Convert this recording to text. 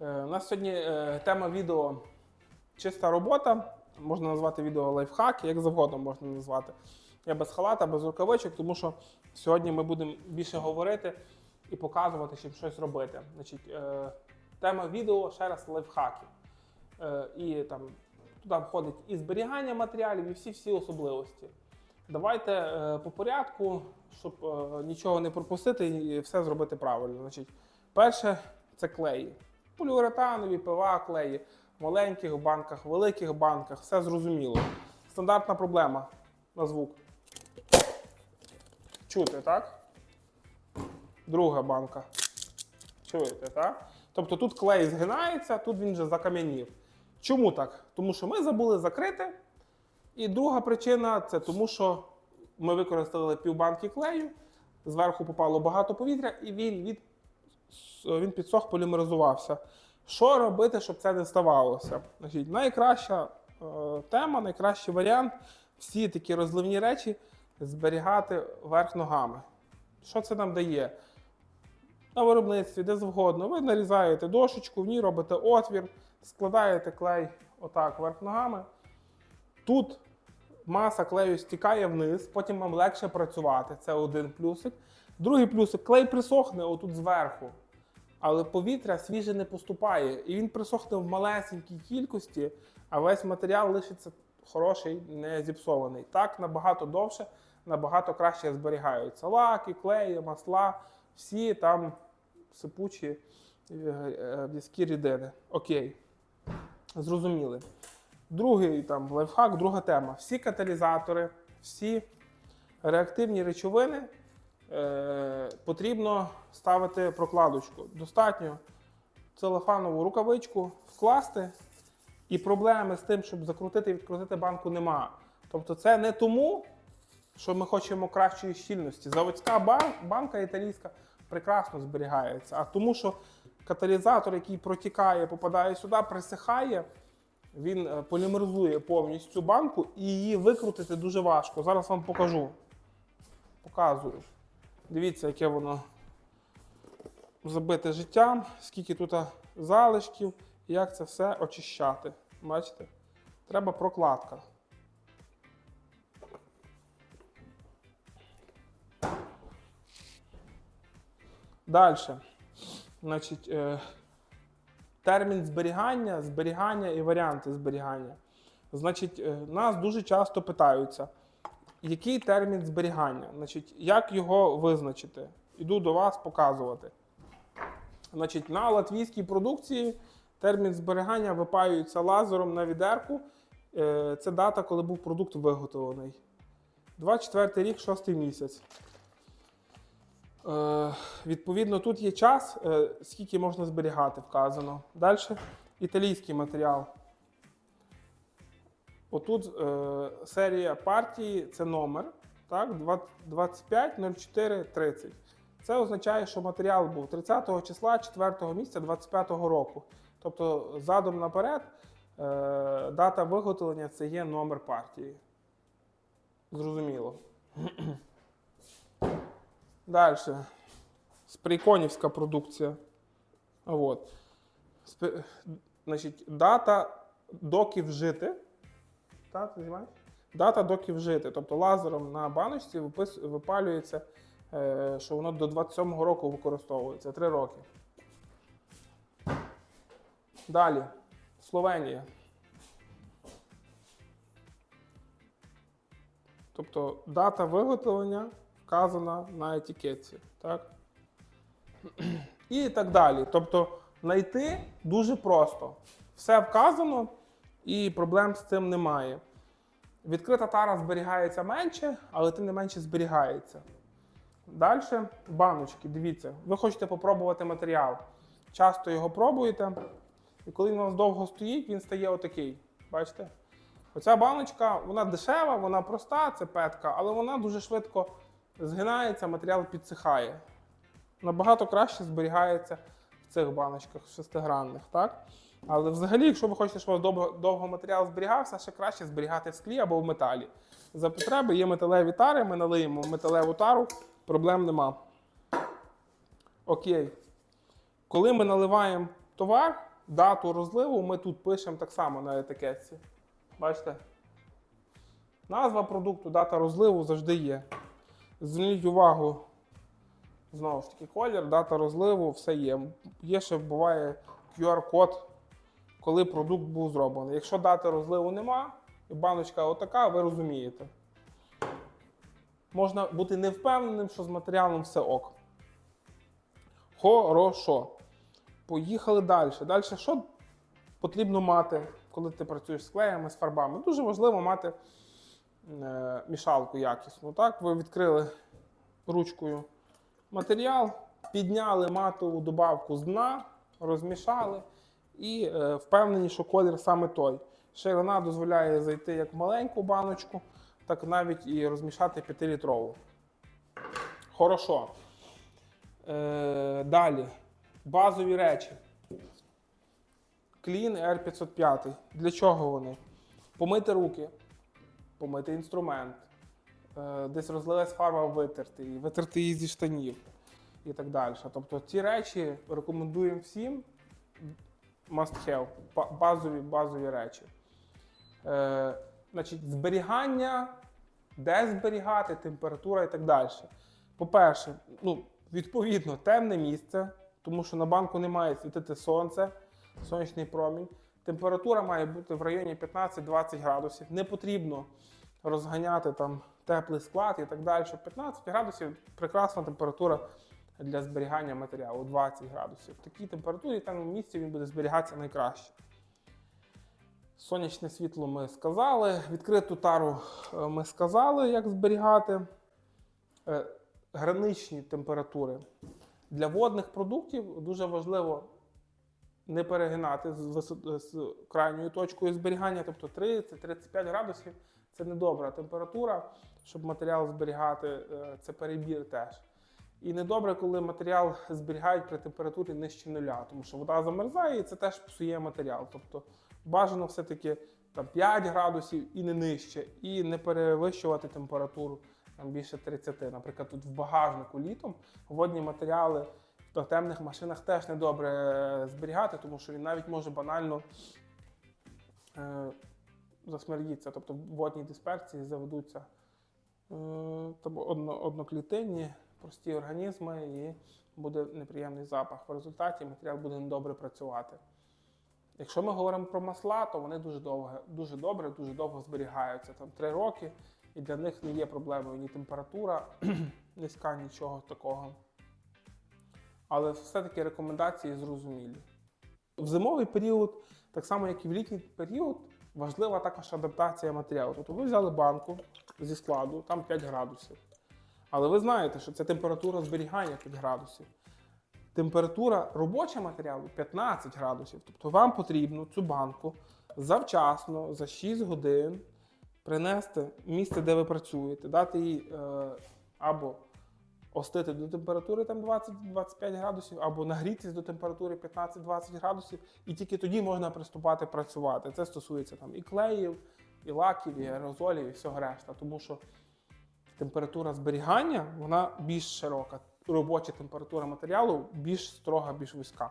Е, У нас сьогодні е, тема відео чиста робота. Можна назвати відео лайфхак, як завгодно можна назвати. Я без халата, без рукавичок, тому що сьогодні ми будемо більше говорити і показувати, чим щось робити. Значить, е, тема відео ще раз лайфхаки. І там туди входить і зберігання матеріалів, і всі-всі особливості. Давайте по порядку, щоб нічого не пропустити і все зробити правильно. Значить, перше це клеї. Поліуретанові, ПВА клеї, в маленьких банках, великих банках, все зрозуміло. Стандартна проблема на звук. Чути, так? Друга банка. Чуєте, так? Тобто тут клей згинається, тут він вже закам'янів. Чому так? Тому що ми забули закрити. І друга причина це тому, що ми використали півбанки клею, зверху попало багато повітря, і він, від, він підсох, полімеризувався. Що робити, щоб це не ставалося? Значить, найкраща е, тема, найкращий варіант всі такі розливні речі зберігати верх ногами. Що це нам дає? На виробництві, де завгодно, ви нарізаєте дошечку, в ній робите отвір, складаєте клей отак верх ногами. Тут маса клею стікає вниз, потім вам легше працювати. Це один плюсик. Другий плюсик клей присохне отут зверху, але повітря свіже не поступає. І він присохне в малесенькій кількості, а весь матеріал лишиться хороший, не зіпсований. Так набагато довше, набагато краще зберігаються. Лаки, клеї, масла, всі там сипучі е, е, в'язкі рідини. Окей. Зрозуміли. Другий там лайфхак, друга тема. Всі каталізатори, всі реактивні речовини е, потрібно ставити прокладочку. Достатньо целофанову рукавичку вкласти, і проблеми з тим, щоб закрутити і відкрутити банку, нема. Тобто, це не тому, що ми хочемо кращої щільності. Заводська бан- банка італійська прекрасно зберігається, а тому, що каталізатор, який протікає, попадає сюди, присихає. Він е, полімеризує повністю банку і її викрутити дуже важко. Зараз вам покажу. Показую. Дивіться, яке воно забите життям, скільки тут залишків, як це все очищати. Бачите? Треба прокладка. Далі. Значить, е, термін зберігання, зберігання і варіанти зберігання. Значить, е, нас дуже часто питаються, який термін зберігання? Значить, як його визначити? Іду до вас показувати. Значить, на латвійській продукції термін зберігання випаюється лазером на відерку. Е, Це дата, коли був продукт виготовлений. 24 рік, 6 місяць. Е, відповідно, тут є час, е, скільки можна зберігати, вказано. Далі італійський матеріал. Отут е, серія партії це номер, так, 250430. Це означає, що матеріал був 30 числа 4 місяця 25 року. Тобто задом наперед е, дата виготовлення це є номер партії. Зрозуміло. Далі. Спрейконівська продукція. От. Спе- Значить, дата доки вжити. Знімаєш? Дата доки вжити. Тобто лазером на баночці випалюється, е, що воно до 27-го року використовується. 3 роки. Далі. Словенія. Тобто дата виготовлення вказана на етикетці. Так? І так далі. Тобто знайти дуже просто. Все вказано і проблем з цим немає. Відкрита тара зберігається менше, але тим не менше зберігається. Далі баночки. Дивіться, ви хочете попробувати матеріал. Часто його пробуєте, і коли він у вас довго стоїть, він стає отакий. Бачите? Оця баночка, вона дешева, вона проста, це петка, але вона дуже швидко згинається, матеріал підсихає. Набагато краще зберігається в цих баночках шестигранних, так? Але взагалі, якщо ви хочете, щоб у вас довго, довго матеріал зберігався, ще краще зберігати в склі або в металі. За потреби є металеві тари, ми налиємо металеву тару, проблем нема. Окей. Коли ми наливаємо товар, дату розливу ми тут пишемо так само на етикетці. Бачите? Назва продукту, дата розливу завжди є. Зверніть увагу, знову ж таки, колір, дата розливу, все є. Є ще буває QR-код, коли продукт був зроблений. Якщо дати розливу нема, і баночка отака, ви розумієте. Можна бути невпевненим, що з матеріалом все ок. Хорошо. Поїхали далі. Далі, що потрібно мати, коли ти працюєш з клеями, з фарбами? Дуже важливо мати е, мішалку якісну. Так? Ви відкрили ручкою матеріал, підняли матову добавку з дна, розмішали і е, впевнені, що колір саме той. Ширина дозволяє зайти як маленьку баночку, так навіть і розмішати 5-літрову. Хорошо. Е, далі. Базові речі. Клін R505. Для чого вони? Помити руки, помити інструмент, е, десь розлилась фарба витерти, її, витерти її зі штанів і так далі. Тобто ці речі рекомендуємо всім must have, базові, базові речі. Е, значить, зберігання, де зберігати, температура і так далі. По-перше, ну, відповідно, темне місце, тому що на банку не має світити сонце, сонячний промінь. Температура має бути в районі 15-20 градусів. Не потрібно розганяти там теплий склад і так далі. 15 градусів прекрасна температура для зберігання матеріалу 20 градусів. В такій температурі там місці він буде зберігатися найкраще. Сонячне світло ми сказали, відкриту тару е, ми сказали, як зберігати. Е, Граничні температури. Для водних продуктів дуже важливо не перегинати з, крайньою точкою зберігання, тобто 30-35 градусів це недобра температура, щоб матеріал зберігати, е, це перебір теж. І недобре, коли матеріал зберігають при температурі нижче нуля, тому що вода замерзає і це теж псує матеріал. Тобто бажано все-таки там, 5 градусів і не нижче, і не перевищувати температуру там, більше 30. Наприклад, тут в багажнику літом водні матеріали в темних машинах теж недобре е, зберігати, тому що він навіть може банально е, засмердітися. Тобто в водній дисперсії заведуться е, одно, одноклітинні прості організми і буде неприємний запах. В результаті матеріал буде недобре працювати. Якщо ми говоримо про масла, то вони дуже довго, дуже добре, дуже довго зберігаються. Там 3 роки, і для них не є проблемою ні температура низька, нічого такого. Але все-таки рекомендації зрозумілі. В зимовий період, так само як і в літній період, важлива також адаптація матеріалу. Тобто ви взяли банку зі складу, там 5 градусів. Але ви знаєте, що це температура зберігання 5 градусів. Температура робочого матеріалу 15 градусів. Тобто вам потрібно цю банку завчасно за 6 годин принести місце, де ви працюєте, дати їй е, або остити до температури там 20-25 градусів, або нагрітися до температури 15-20 градусів, і тільки тоді можна приступати працювати. Це стосується там і клеїв, і лаків, і аерозолів, і всього решта. Тому що температура зберігання вона більш широка. Робоча температура матеріалу більш строга, більш вузька.